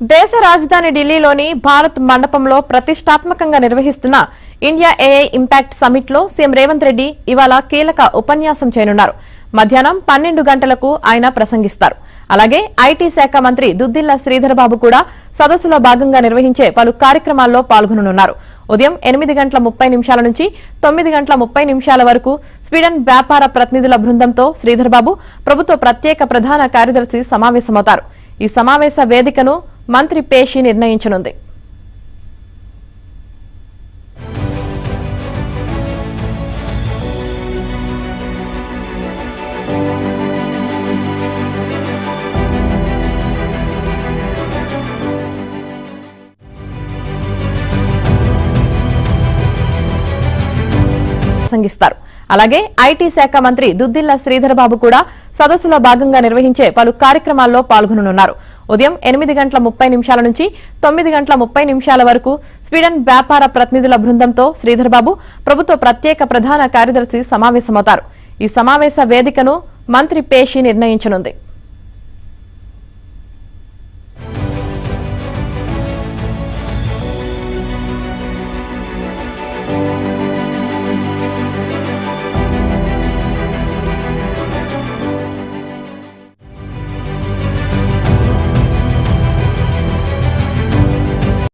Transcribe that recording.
దేశ రాజధాని ఢిల్లీలోని భారత్ మండపంలో ప్రతిష్టాత్మకంగా నిర్వహిస్తున్న ఇండియా ఏఐ ఇంపాక్ట్ సమిట్లో సీఎం రేవంత్ రెడ్డి ఇవాళ కీలక ఉపన్యాసం చేయనున్నారు. మధ్యాహ్నం పన్నెండు గంటలకు ఆయన ప్రసంగిస్తారు. అలాగే ఐటీ శాఖ మంత్రి దుద్దిల్ల శ్రీధర్బాబు కూడా సదస్సులో భాగంగా నిర్వహించే పలు కార్యక్రమాల్లో పాల్గొననున్నారు. ఉదయం ఎనిమిది గంటల ముప్పై నిమిషాల నుంచి తొమ్మిది గంటల ముప్పై నిమిషాల వరకు స్వీడన్ వ్యాపార ప్రతినిధుల బృందంతో శ్రీధర్బాబు ప్రభుత్వ ప్రత్యేక ప్రధాన కార్యదర్శి సమావేశమవుతారు. ఈ సమావేశ వేదికను మంత్రి పేషి నిర్ణయించనుంది. ప్రసంగిస్తారు. అలాగే ఐటీ శాఖ మంత్రి దుద్దిల్ల శ్రీధర్ బాబు కూడా సదస్సులో భాగంగా నిర్వహించే పలు కార్యక్రమాల్లో పాల్గొననున్నారు. ఉదయం ఎనిమిది గంటల ముప్పై నిమిషాల నుంచి తొమ్మిది గంటల ముప్పై నిమిషాల వరకు స్వీడన్ వ్యాపార ప్రతినిధుల బృందంతో శ్రీధర్బాబు ప్రభుత్వ ప్రత్యేక ప్రధాన కార్యదర్శి సమావేశమవుతారు. ఈ సమావేశ వేదికను మంత్రి పేషి నిర్ణయించనుంది.